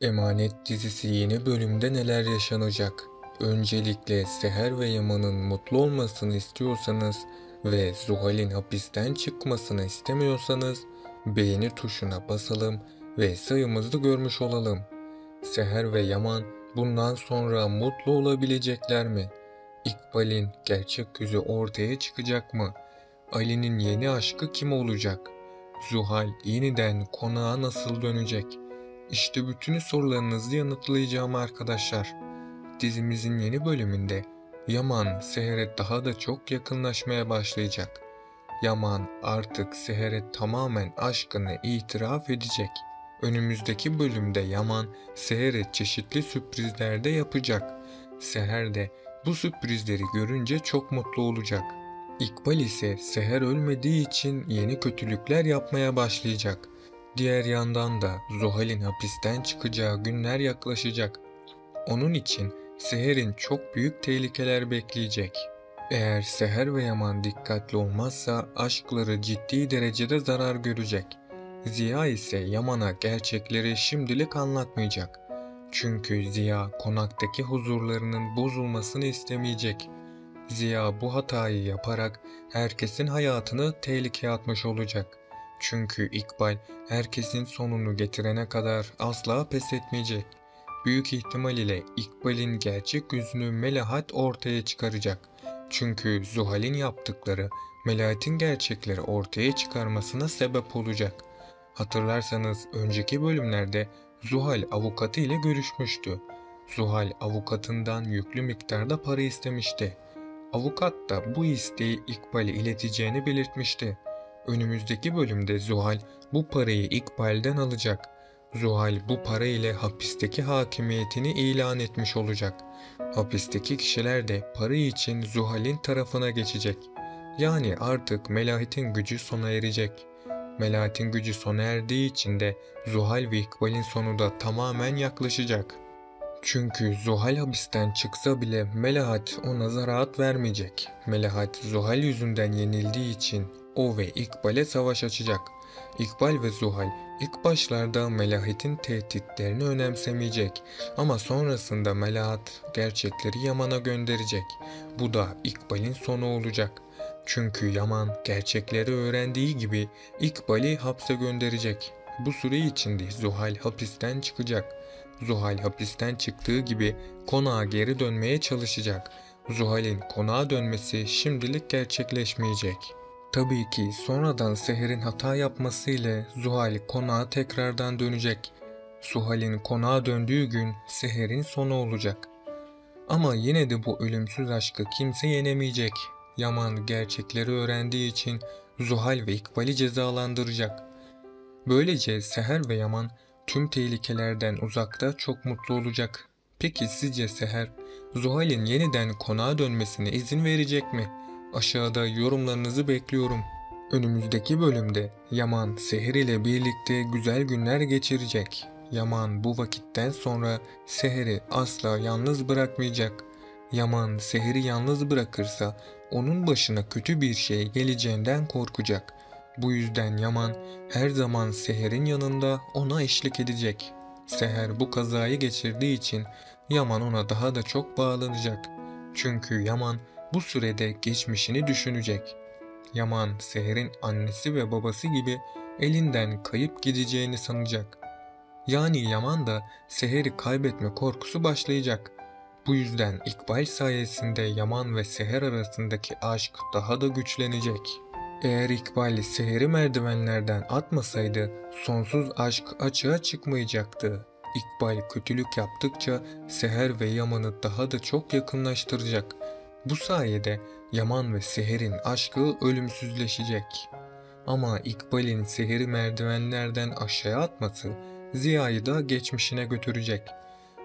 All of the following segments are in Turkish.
Emanet dizisi yeni bölümde neler yaşanacak? Öncelikle Seher ve Yaman'ın mutlu olmasını istiyorsanız ve Zuhal'in hapisten çıkmasını istemiyorsanız beğeni tuşuna basalım ve sayımızı görmüş olalım. Seher ve Yaman bundan sonra mutlu olabilecekler mi? İkbal'in gerçek yüzü ortaya çıkacak mı? Ali'nin yeni aşkı kim olacak? Zuhal yeniden konağa nasıl dönecek? İşte bütün sorularınızı yanıtlayacağım arkadaşlar. Dizimizin yeni bölümünde Yaman Seher'e daha da çok yakınlaşmaya başlayacak. Yaman artık Seher'e tamamen aşkını itiraf edecek. Önümüzdeki bölümde Yaman Seher'e çeşitli sürprizler de yapacak. Seher de bu sürprizleri görünce çok mutlu olacak. İkbal ise Seher ölmediği için yeni kötülükler yapmaya başlayacak. Diğer yandan da Zuhal'in hapisten çıkacağı günler yaklaşacak. Onun için Seher'in çok büyük tehlikeler bekleyecek. Eğer Seher ve Yaman dikkatli olmazsa aşkları ciddi derecede zarar görecek. Ziya ise Yaman'a gerçekleri şimdilik anlatmayacak. Çünkü Ziya konaktaki huzurlarının bozulmasını istemeyecek. Ziya bu hatayı yaparak herkesin hayatını tehlikeye atmış olacak. Çünkü İkbal herkesin sonunu getirene kadar asla pes etmeyecek. Büyük ihtimal ile İkbal'in gerçek yüzünü Melahat ortaya çıkaracak. Çünkü Zuhal'in yaptıkları Melahat'in gerçekleri ortaya çıkarmasına sebep olacak. Hatırlarsanız önceki bölümlerde Zuhal avukatı ile görüşmüştü. Zuhal avukatından yüklü miktarda para istemişti. Avukat da bu isteği İkbal'e ileteceğini belirtmişti. Önümüzdeki bölümde Zuhal bu parayı İkbal'den alacak. Zuhal bu para ile hapisteki hakimiyetini ilan etmiş olacak. Hapisteki kişiler de para için Zuhal'in tarafına geçecek. Yani artık Melahat'in gücü sona erecek. Melahat'in gücü sona erdiği için de Zuhal ve İkbal'in sonu da tamamen yaklaşacak. Çünkü Zuhal hapisten çıksa bile Melahat ona zaraat vermeyecek. Melahat Zuhal yüzünden yenildiği için o ve İkbal'e savaş açacak. İkbal ve Zuhal ilk başlarda Melahat'in tehditlerini önemsemeyecek ama sonrasında Melahat gerçekleri Yaman'a gönderecek. Bu da İkbal'in sonu olacak. Çünkü Yaman gerçekleri öğrendiği gibi İkbal'i hapse gönderecek. Bu süre içinde Zuhal hapisten çıkacak. Zuhal hapisten çıktığı gibi konağa geri dönmeye çalışacak. Zuhal'in konağa dönmesi şimdilik gerçekleşmeyecek. Tabii ki sonradan Seher'in hata yapmasıyla Zuhal konağa tekrardan dönecek. Zuhal'in konağa döndüğü gün Seher'in sonu olacak. Ama yine de bu ölümsüz aşkı kimse yenemeyecek. Yaman gerçekleri öğrendiği için Zuhal ve İkbal'i cezalandıracak. Böylece Seher ve Yaman tüm tehlikelerden uzakta çok mutlu olacak. Peki sizce Seher, Zuhal'in yeniden konağa dönmesine izin verecek mi? Aşağıda yorumlarınızı bekliyorum. Önümüzdeki bölümde Yaman Seher ile birlikte güzel günler geçirecek. Yaman bu vakitten sonra Seher'i asla yalnız bırakmayacak. Yaman Seher'i yalnız bırakırsa onun başına kötü bir şey geleceğinden korkacak. Bu yüzden Yaman her zaman Seher'in yanında ona eşlik edecek. Seher bu kazayı geçirdiği için Yaman ona daha da çok bağlanacak. Çünkü Yaman bu sürede geçmişini düşünecek. Yaman Seher'in annesi ve babası gibi elinden kayıp gideceğini sanacak. Yani Yaman da Seher'i kaybetme korkusu başlayacak. Bu yüzden İkbal sayesinde Yaman ve Seher arasındaki aşk daha da güçlenecek. Eğer İkbal Seher'i merdivenlerden atmasaydı sonsuz aşk açığa çıkmayacaktı. İkbal kötülük yaptıkça Seher ve Yaman'ı daha da çok yakınlaştıracak. Bu sayede Yaman ve Seher'in aşkı ölümsüzleşecek. Ama İkbal'in Seher'i merdivenlerden aşağı atması Ziya'yı da geçmişine götürecek.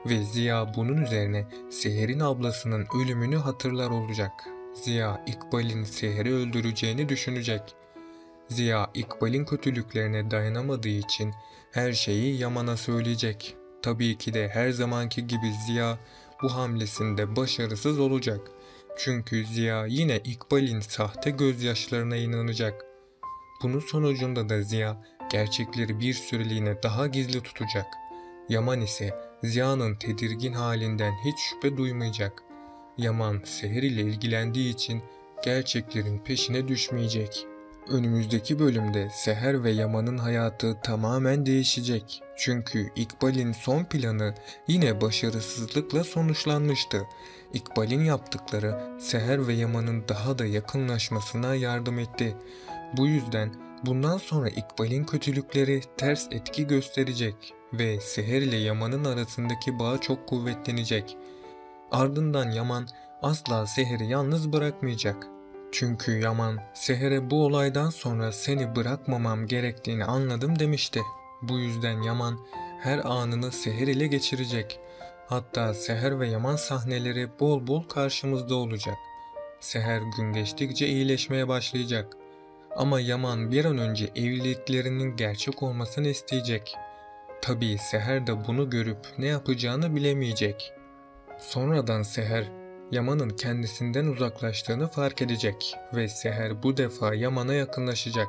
Ve Ziya bunun üzerine Seher'in ablasının ölümünü hatırlar olacak. Ziya İkbal'in Seher'i öldüreceğini düşünecek. Ziya İkbal'in kötülüklerine dayanamadığı için her şeyi Yaman'a söyleyecek. Tabii ki de her zamanki gibi Ziya bu hamlesinde başarısız olacak. Çünkü Ziya yine İkbal'in sahte gözyaşlarına inanacak. Bunun sonucunda da Ziya gerçekleri bir süreliğine daha gizli tutacak. Yaman ise Ziya'nın tedirgin halinden hiç şüphe duymayacak. Yaman Seher ile ilgilendiği için gerçeklerin peşine düşmeyecek. Önümüzdeki bölümde Seher ve Yaman'ın hayatı tamamen değişecek. Çünkü İkbal'in son planı yine başarısızlıkla sonuçlanmıştı. İkbal'in yaptıkları Seher ve Yaman'ın daha da yakınlaşmasına yardım etti. Bu yüzden bundan sonra İkbal'in kötülükleri ters etki gösterecek ve Seher ile Yaman'ın arasındaki bağ çok kuvvetlenecek. Ardından Yaman asla Seher'i yalnız bırakmayacak. Çünkü Yaman, Seher'e bu olaydan sonra seni bırakmamam gerektiğini anladım demişti. Bu yüzden Yaman her anını Seher ile geçirecek. Hatta Seher ve Yaman sahneleri bol bol karşımızda olacak. Seher gün geçtikçe iyileşmeye başlayacak. Ama Yaman bir an önce evliliklerinin gerçek olmasını isteyecek. Tabii Seher de bunu görüp ne yapacağını bilemeyecek. Sonradan Seher, Yaman'ın kendisinden uzaklaştığını fark edecek ve Seher bu defa Yaman'a yakınlaşacak.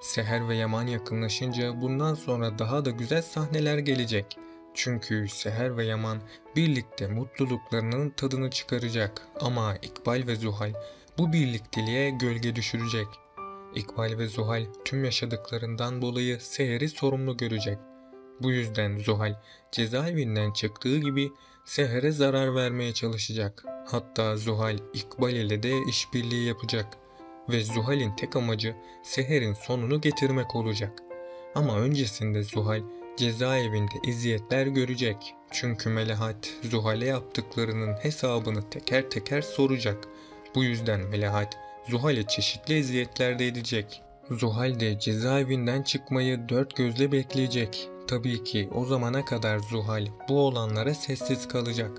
Seher ve Yaman yakınlaşınca bundan sonra daha da güzel sahneler gelecek. Çünkü Seher ve Yaman birlikte mutluluklarının tadını çıkaracak ama İkbal ve Zuhal bu birlikteliğe gölge düşürecek. İkbal ve Zuhal tüm yaşadıklarından dolayı Seher'i sorumlu görecek. Bu yüzden Zuhal cezaevinden çıktığı gibi Seher'e zarar vermeye çalışacak. Hatta Zuhal İkbal ile de işbirliği yapacak. Ve Zuhal'in tek amacı Seher'in sonunu getirmek olacak. Ama öncesinde Zuhal cezaevinde eziyetler görecek. Çünkü Melahat Zuhal'e yaptıklarının hesabını teker teker soracak. Bu yüzden Melahat Zuhal'e çeşitli eziyetlerde edecek. Zuhal de cezaevinden çıkmayı dört gözle bekleyecek. Tabii ki o zamana kadar Zuhal bu olanlara sessiz kalacak.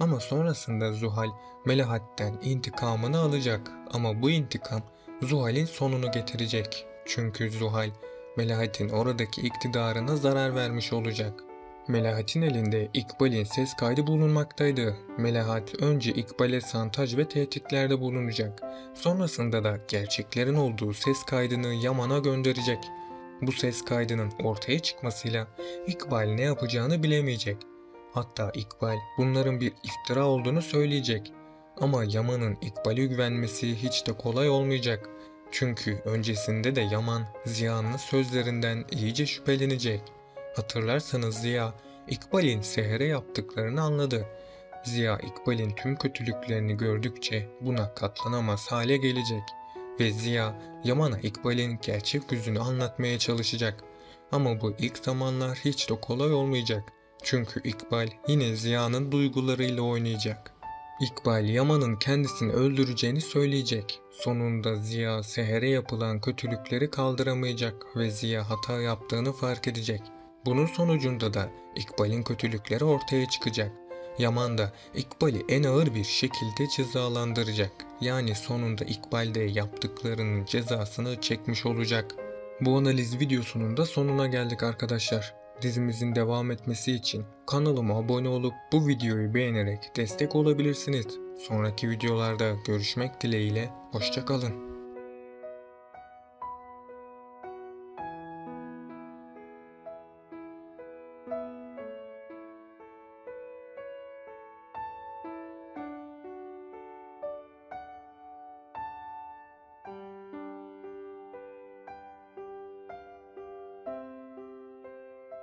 Ama sonrasında Zuhal Melahat'ten intikamını alacak. Ama bu intikam Zuhal'in sonunu getirecek. Çünkü Zuhal Melahat'in oradaki iktidarına zarar vermiş olacak. Melahat'in elinde İkbal'in ses kaydı bulunmaktaydı. Melahat önce İkbal'e santaj ve tehditlerde bulunacak. Sonrasında da gerçeklerin olduğu ses kaydını Yaman'a gönderecek. Bu ses kaydının ortaya çıkmasıyla İkbal ne yapacağını bilemeyecek. Hatta İkbal bunların bir iftira olduğunu söyleyecek. Ama Yaman'ın İkbal'e güvenmesi hiç de kolay olmayacak. Çünkü öncesinde de Yaman Ziya'nın sözlerinden iyice şüphelenecek. Hatırlarsanız Ziya, İkbal'in Seher'e yaptıklarını anladı. Ziya İkbal'in tüm kötülüklerini gördükçe buna katlanamaz hale gelecek. Ve Ziya, Yaman'a İkbal'in gerçek yüzünü anlatmaya çalışacak. Ama bu ilk zamanlar hiç de kolay olmayacak. Çünkü İkbal yine Ziya'nın duygularıyla oynayacak. İkbal Yaman'ın kendisini öldüreceğini söyleyecek. Sonunda Ziya Seher'e yapılan kötülükleri kaldıramayacak ve Ziya hata yaptığını fark edecek. Bunun sonucunda da İkbal'in kötülükleri ortaya çıkacak. Yaman da İkbal'i en ağır bir şekilde cezalandıracak. Yani sonunda İkbal de yaptıklarının cezasını çekmiş olacak. Bu analiz videosunun da sonuna geldik arkadaşlar. Dizimizin devam etmesi için kanalıma abone olup bu videoyu beğenerek destek olabilirsiniz. Sonraki videolarda görüşmek dileğiyle, hoşçakalın.